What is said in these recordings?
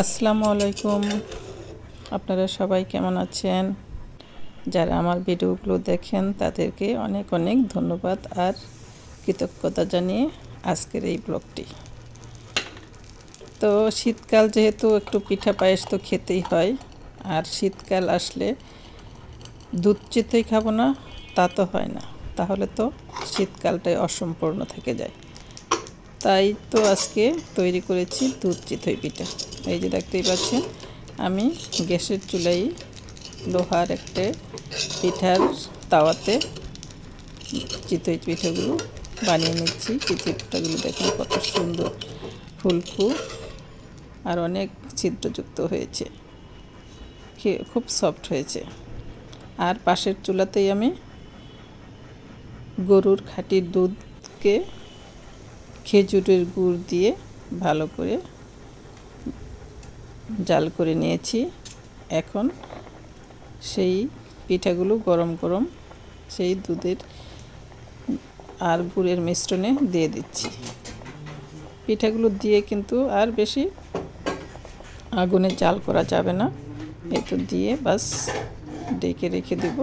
আসসালামু আলাইকুম। আপনারা সবাই কেমন আছেন? যারা আমার ভিডিওগুলো দেখেন, তাদেরকে অনেক অনেক ধন্যবাদ আর কৃতজ্ঞতা জানিয়ে আজকের এই ব্লগটি। তো শীতকাল যেহেতু একটু পিঠা পায়েস তো খেতেই হয়, আর শীতকাল আসলে দুধ চিতই খাব না, তা তো হয় না। তাহলে তো শীতকালটাই অসম্পূর্ণ থেকে যায়। তাই তো আজকে তৈরি করেছি দুধ চিতই পিঠা এই যে দেখতেই পাচ্ছেন, আমি গ্যাসের চুলাই লোহার একটা পিঠার তাওয়াতে চিতই পিঠাগুলো বানিয়ে নিচ্ছি। চিতই পিঠাগুলো দেখুন কত সুন্দর ফুলকু আর অনেক ছিদ্রযুক্ত হয়েছে। খুব সফট হয়েছে। আর পাশের চুলাতেই আমি গরুর খাঁটির দুধকে খেজুরের গুড় দিয়ে ভালো করে জাল করে নিয়েছি। এখন সেই পিঠাগুলো গরম গরম সেই দুধের আর গুড়ের মিশ্রণে দিয়ে দিচ্ছি। পিঠাগুলো দিয়ে কিন্তু আর বেশি আগুনে জাল করা যাবে না। এই তো দিয়ে বাস ডেকে রেখে দেব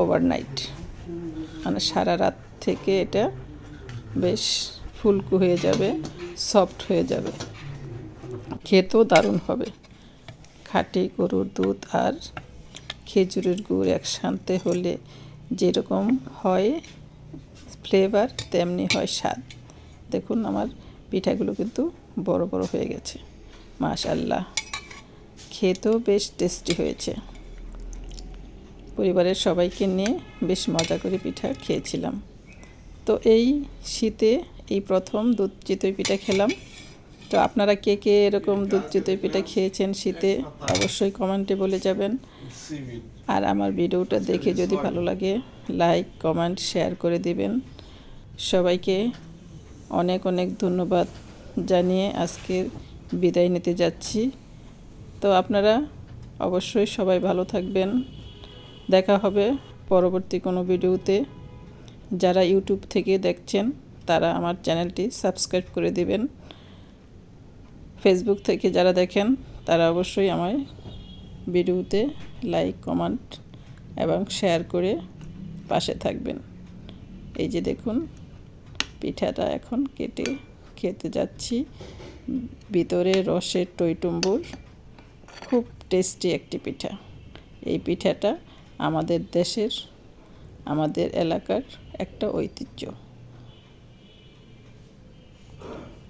ওভারনাইট মানে সারা রাত থেকে এটা বেশ ফুলকু হয়ে যাবে সফট হয়ে যাবে। খেতেও দারুণ হবে। খাটি গরুর দুধ আর খেজুরের গুড় একসাথে হলে যেরকম হয় ফ্লেভার তেমনি হয় স্বাদ। দেখুন আমার পিঠাগুলো কিন্তু বড় বড় হয়ে গেছে। মাশাল্লাহ খেতেও বেশ টেস্টি হয়েছে। পরিবারের সবাইকে নিয়ে বেশ মজা করে পিঠা খেয়েছিলাম। তো এই শীতে এই প্রথম দুধ চিতই পিঠা খেলাম। তো আপনারা কে কে এরকম দুধ চিতই পিঠা খেয়েছেন শীতে, অবশ্যই কমেন্টে বলে যাবেন। আর আমার ভিডিওটা দেখে যদি ভালো লাগে, লাইক, কমেন্ট, শেয়ার করে দিবেন। সবাইকে অনেক অনেক ধন্যবাদ জানিয়ে আজকের বিদায় নিতে যাচ্ছি। তো আপনারা অবশ্যই সবাই ভালো থাকবেন। দেখা হবে পরবর্তী কোনো ভিডিওতে। যারা ইউটিউব থেকে দেখছেন তারা আমার চ্যানেলটি সাবস্ক্রাইব করে দিবেন। ফেসবুক থেকে যারা দেখেন, তারা অবশ্যই আমার ভিডিওতে লাইক কমেন্ট এবং শেয়ার করে পাশে থাকবেন। এই যে দেখুন, পিঠাটা এখন কেটে খেতে যাচ্ছি। ভিতরে রসের টইটুম্বুর, খুব টেস্টি একটি পিঠা। এই পিঠাটা আমাদের দেশের, আমাদের এলাকার একটা ঐতিহ্য।